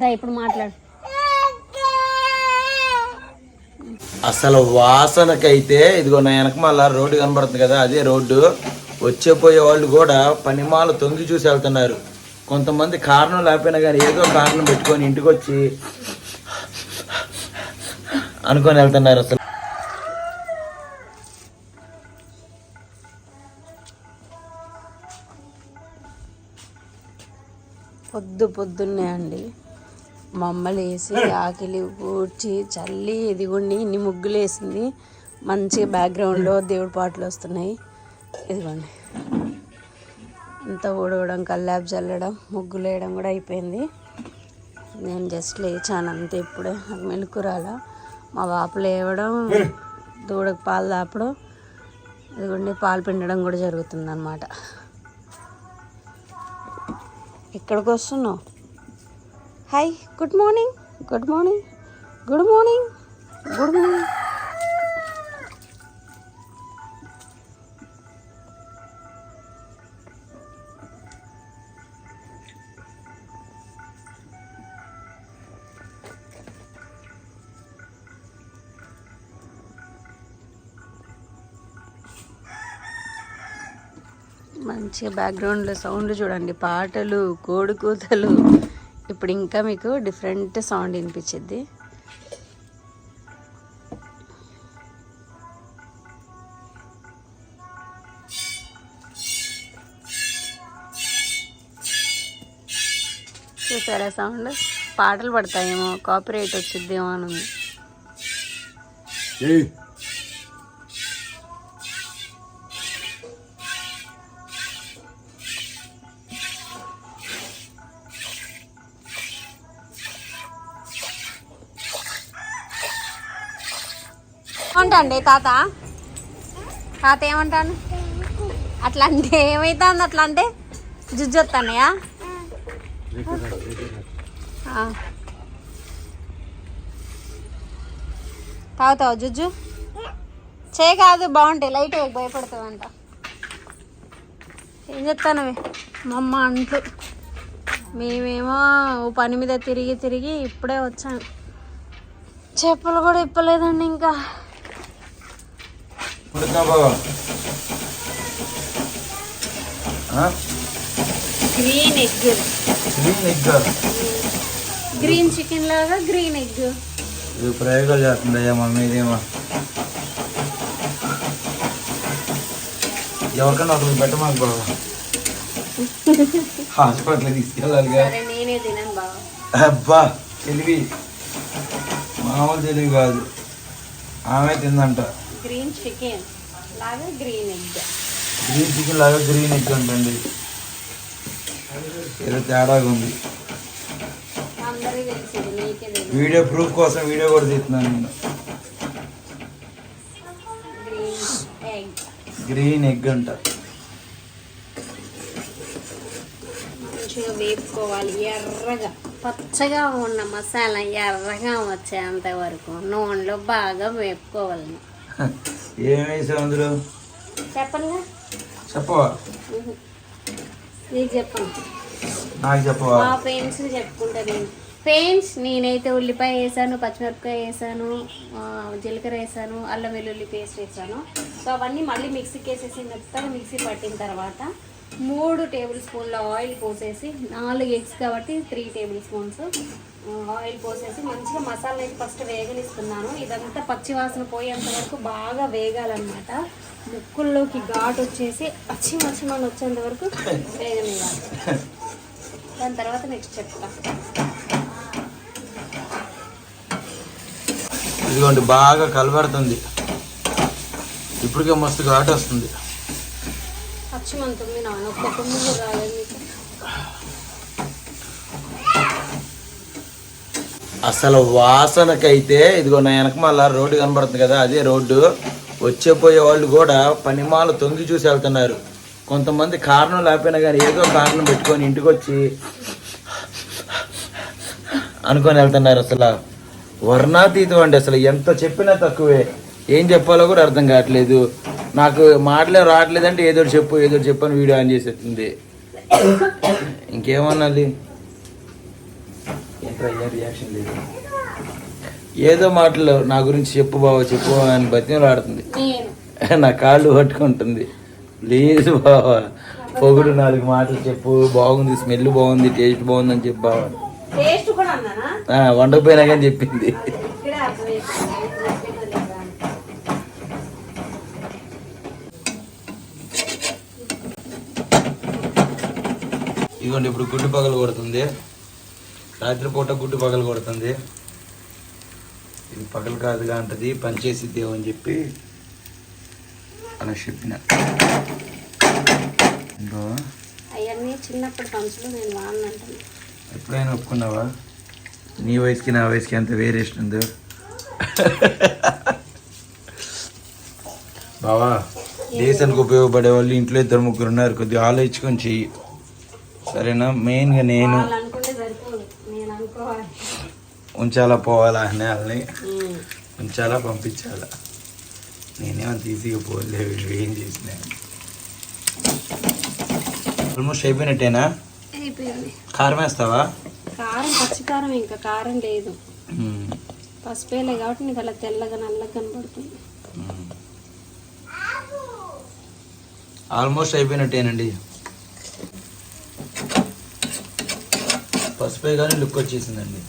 దా ఇప్పుడు మాట్లాడు. అసలు వాసనకైతే ఇదిగో నా వెనక మళ్ళా రోడ్డు కనబడుతుంది కదా అదే రోడ్డు. వచ్చే పోయే వాళ్ళు కూడా పనిమాల తొంగి చూసి వెళ్తున్నారు. కొంతమంది కారణం లేకపోయినా కానీ ఏదో కారణం పెట్టుకొని ఇంటికి వచ్చి అనుకొని వెళ్తున్నారు అసలు. పొద్దు పొద్దున్నే అండి. మమ్మల్ని వేసి ఆకిలి ఊడ్చి చల్లి ఇదిగోండి ఇన్ని ముగ్గులు వేసింది మంచిగా బ్యాక్గ్రౌండ్లో దేవుడి పాటలు వస్తున్నాయి. ఇదిగోండి. ఇంత ఊడవడం కల్లాబ్ చల్లడం ముగ్గులు వేయడం కూడా అయిపోయింది. నేను జస్ట్ లేచాను అంతే ఇప్పుడే. నాకు మెలకు రాలా. మా వాపు లేవడం దూడకు పాలు దాపడం ఇదిగోండి పాలు పిండడం కూడా జరుగుతుంది అన్నమాట ఎక్కడికి వస్తున్నావు. Hi good morning good morning good morning good morning మంచిగా బ్యాక్గ్రౌండ్లో సౌండ్ చూడండి. పాటలు కోడికూతలు. ఇప్పుడు ఇంకా మీకు డిఫరెంట్ సౌండ్ వినిపించింది చూసారా సౌండ్ పాటలు పడతాయేమో. కాపీరైట్ వచ్చిద్దేమో అని ఉంది. ఏమంటాండి తాత? తాత ఏమంటాను అట్లా అంటే ఏమైతుంది అట్లా అంటే జుజ్జు వస్తానయా తాగుతావు జుజ్జు? చే కాదు బాగుంటాయి లైట్ వేయకు, భయపడతావంట. ఏం చెప్తాను మా అమ్మ అంట్లు. మేమేమో ఓ పని మీద తిరిగి తిరిగి ఇప్పుడే వచ్చాను చెప్పులు కూడా ఇప్పలేదండి ఇంకా. Green egg. Green egg. Green chicken లాగా గ్రీన్ ఎగ్. ఇది ప్రయోగాలు చేస్తుంది అయ్యా మమ్మీ ఇదేమో. ఎవరికన్నా ఒకరికి పెట్టమాకు బాబా హాస్పిటల్ తీసుకెళ్ళాలిగా అబ్బా తెలివి. మామూలు తెలివి కాదు. ఆమె తిందంట. గ్రీన్ చికెన్ లాగా గ్రీన్ ఎగ్. గ్రీన్ చికెన్ లాగా గ్రీన్ ఎగ్ ఉంటుంది ఏదో తేడాగా ఉంది. వీడియో ప్రూఫ్ కోసం వీడియో కూడా తీస్తున్నాను నేను. Green egg. గ్రీన్ ఎగ్ అంట. మంచిగా వేపుకోవాలి ఎర్రగా. పచ్చగా ఉన్న మసాలా ఎర్రగా వచ్చేంత వరకు నూనెలో బాగా వేపుకోవాలి. ఏం వేసావు అందులో? చెప్పనుగా చెప్పవా? నీకు చెప్పవా? మా ఫ్రెండ్స్ చెప్పుకుంటా నేను. ఫ్రెండ్స్ నేనైతే ఉల్లిపాయ వేసాను పచ్చిమిరపకాయ వేసాను జీలకర్ర వేసాను అల్లం వెల్లుల్లి పేస్ట్ వేసాను. సో అవన్నీ మళ్ళీ మిక్సీకి వేసేసి మెత్తగా మిక్సీ పట్టిన తర్వాత మూడు టేబుల్ స్పూన్ల ఆయిల్ పోసేసి నాలుగు ఎగ్స్ కాబట్టి త్రీ టేబుల్ స్పూన్స్ ఆయిల్ పోసేసి మంచిగా మసాలా అయితే ఫస్ట్ వేగనిస్తున్నాను. ఇదంతా పచ్చి వాసన పోయేంత వరకు బాగా వేగాలన్నమాట. ముక్కుల్లోకి ఘాటు వచ్చేసి పచ్చి మచ్చిమని వచ్చేంత వరకు వేగనివ్వాలి. దాని తర్వాత నెక్స్ట్ చెప్తా. ఇదిగోండి బాగా కలబడుతుంది. ఇప్పటికే మస్తు ఘాటు వస్తుంది. పచ్చి మంతుంది నాన్న. ఒక్క కూడా రాలేదు మీకు అసలు వాసనకైతే ఇదిగో నా వెనక మళ్ళా రోడ్డు కనబడుతుంది కదా అదే రోడ్డు. వచ్చే పోయే వాళ్ళు కూడా పనిమాల తొంగి చూసి వెళ్తున్నారు. కొంతమంది కారణం లేకపోయినా కానీ ఏదో కారణం పెట్టుకొని ఇంటికి వచ్చి అనుకొని వెళ్తున్నారు అసలు. వర్ణాతీతం అండి అసలు ఎంత చెప్పినా తక్కువే. ఏం చెప్పాలో కూడా అర్థం కావట్లేదు. నాకు మాటలే రావట్లేదంటే ఏదో చెప్పు ఏదో చెప్పని చెప్పు అని వీడియో ఆన్ చేసేస్తుంది. ఇంకేమన్నది ఏంట్రా ఏ రియాక్షన్ లేదు. ఏదో మాటలు నా గురించి చెప్పు బావ చెప్పు అని బతిమలు ఆడుతుంది. నేను. నా కాళ్ళు పట్టుకుంటుంది. ప్లీజ్ బావా పొగుడు నాలుగు మాటలు చెప్పు బాగుంది స్మెల్ బాగుంది టేస్ట్ బాగుంది అని చెప్పు బావా. వండకపోయినా కానీ చెప్పింది. లేదా. ఇదిగోండి ఇప్పుడు గుడ్డు పగలు కొడుతుంది. రాత్రిపూట గుడ్డు పగలు కొడుతుంది. ఇది పగలు కాదుగా అంటది పనిచేసిద్ది అని చెప్పి అలా చెప్పిన. ఇంకో. అవన్నీ చిన్నప్పటి పంచులు నేను వాడినంటాను ఎప్పుడైనా ఒప్పుకున్నావా? నీ వయసుకి నా వయసుకి ఎంత వేరియేషన్ ఉందో? బావా దేశానికి ఉపయోగపడే వాళ్ళు ఇంట్లో ఇద్దరు ముగ్గురు ఉన్నారు కొద్దిగా ఆలోచించుకొని చెయ్యి. సరేనా? మెయిన్గా నేను వాళ్ళు అనుకుంటే సరిపోదు నేను అనుకోవాలి ఉంచాలా పోవాలా అనే వాళ్ళని. ఉంచాలా పంపించాలా? నేనేమో తీసుకుపోలే వీళ్ళు ఏం చేసిన. ఆల్మోస్ట్ అయిపోయినట్టేనా? కారం వేస్తావా? కారం పచ్చికారం ఇంకా కారం లేదు. పసుపేలే కాబట్టి నీకు అలా తెల్లగా నల్లగా కనబడుతుంది. ఆల్మోస్ట్ అయిపోయినట్టేనండి. పసుపే కానీ లుక్ వచ్చేసిందండి.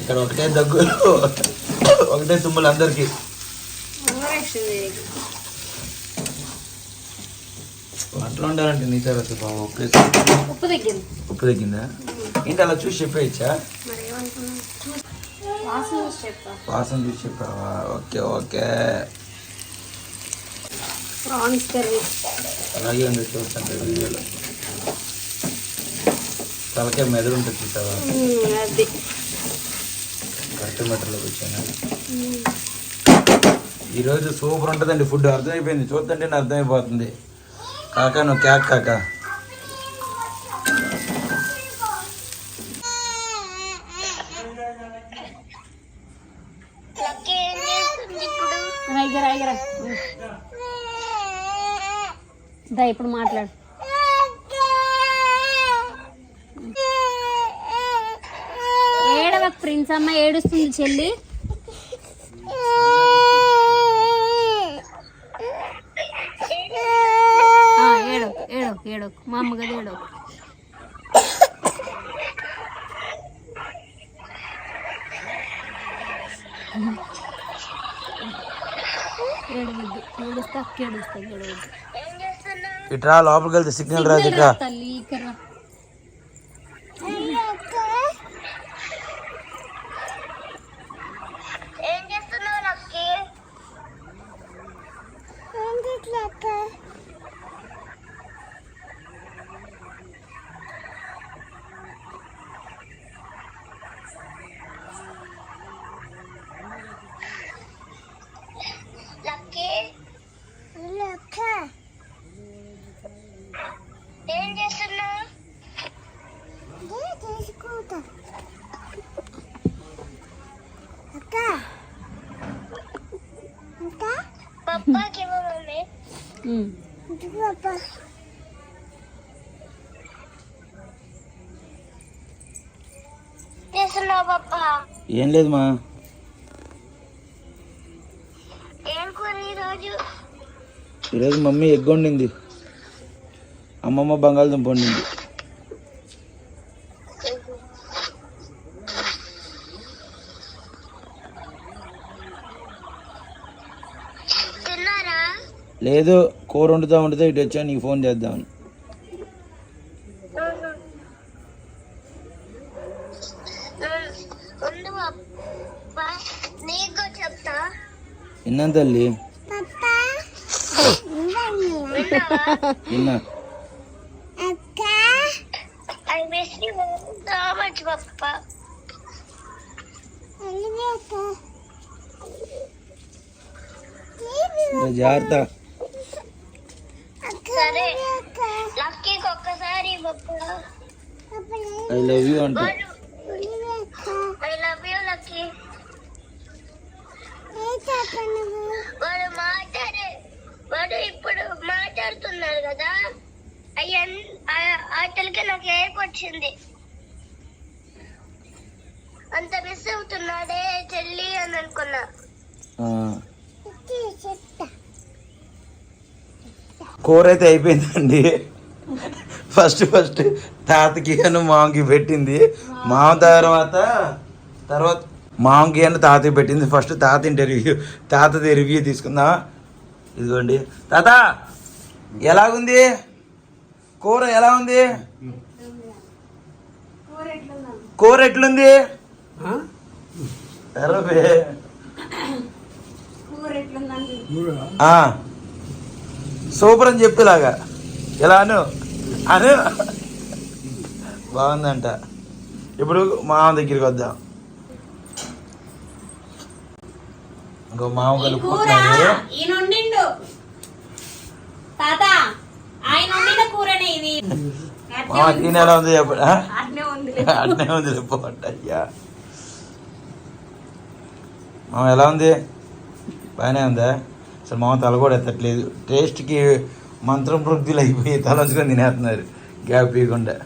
ఇక్కడ ఒకటే దగ్గు. ఒకటే తుమ్ములు అందరికీ. వంటలు ఉండాలంటే నీ తర్వాత బాబు ఉప్పు తగ్గింది. ఉప్పు తగ్గిందా? ఏంటి అలా చూసి చెప్పేయచ్చా? మరి ఏమనుకున్నావు చూ- వాసన చూసి చెప్పావా? Okay okay. ప్రాన్స్ కర్రీ అలాగే ఉంది చూస్తుంటే వీడియోలో. తలకే మెదడు ఉంటుంది చూసావా? అది. కరెక్ట్ మెటర్లోకి వచ్చాను. ఈరోజు సూపర్ ఉంటుందండి ఫుడ్ అర్థమైపోయింది. చూస్తుంటే అర్థమైపోతుంది. కాకా నువ్వు క్యాక్ కాకా. దా ఇప్పుడు మాట్లాడు. ప్రిన్స్ అమ్మ ఏడుస్తుంది చెల్లి. ఆ, ఏడో ఏడో ఏడో. మా అమ్మ కదా ఏడో. ఏడవద్దు ఏడుస్తా అక్క ఏడుస్తా ఏడవద్దు. ఇట్రా లోపలికి వెళ్తే సిగ్నల్ రాదు ఇక్కడ రా. ఏం చేస్తున్నావు లక్కి లక్కి ఏం చేస్తున్నావు? పప్పాకి మమ్మీ? ఉమ్. చేస్తున్నావు పప్ప? ఏం లేదు మా. ఏం కూర ఈరోజు? ఈరోజు మమ్మీ ఎగ్ వండింది. అమ్మమ్మ బంగాళదుంప వండింది. లేదు కూర వండుతా వండుతా ఇటు వచ్చా నీకు ఫోన్ చేద్దామని. విన్నాను తల్లి. విన్నా. Papa. సరే, జాగ్రత్త. సరే లక్కీకి ఒక్కసారి పప్ప. ఐ లవ్ యూ అంట. I love you Lucky. వాడు మాట్లాడే కదా. ఆటలకి నాకు ఏడుపు వచ్చింది. అంత మిస్ అవుతున్నాడే చెల్లి అని అనుకున్నా. కూర అయితే అయిపోయిందండి. ఫస్ట్ ఫస్ట్ తాతకి అని మామకి పెట్టింది. మామ తర్వాత తర్వాత మామకి అని తాతకి పెట్టింది. ఫస్ట్ తాత ఇంటర్వ్యూ తాతది రివ్యూ తీసుకుందాం ఇదిగోండి. తాత ఎలాగుంది? కూర ఎలా ఉంది? కూర ఎట్లుంది. సూపర్ అని చెప్పేలాగా. ఎలా అను? అను. బాగుందంట. ఇప్పుడు మామ దగ్గరికి వద్దాం. ఇంకో మామ ఈ మామ తిని ఎలా ఉంది చెప్పండి? అట్నే ఉంది. రిపోర్ట్ అయ్యా. మామ ఎలా ఉంది? బాగానే ఉందా? అసలు మామ తల కూడా ఎత్తట్లేదు. టేస్ట్కి మంత్రం వృద్ధులు అయిపోయి తలంచుకొని తినేస్తున్నారు. గ్యాప్ ఇవ్వకుండా.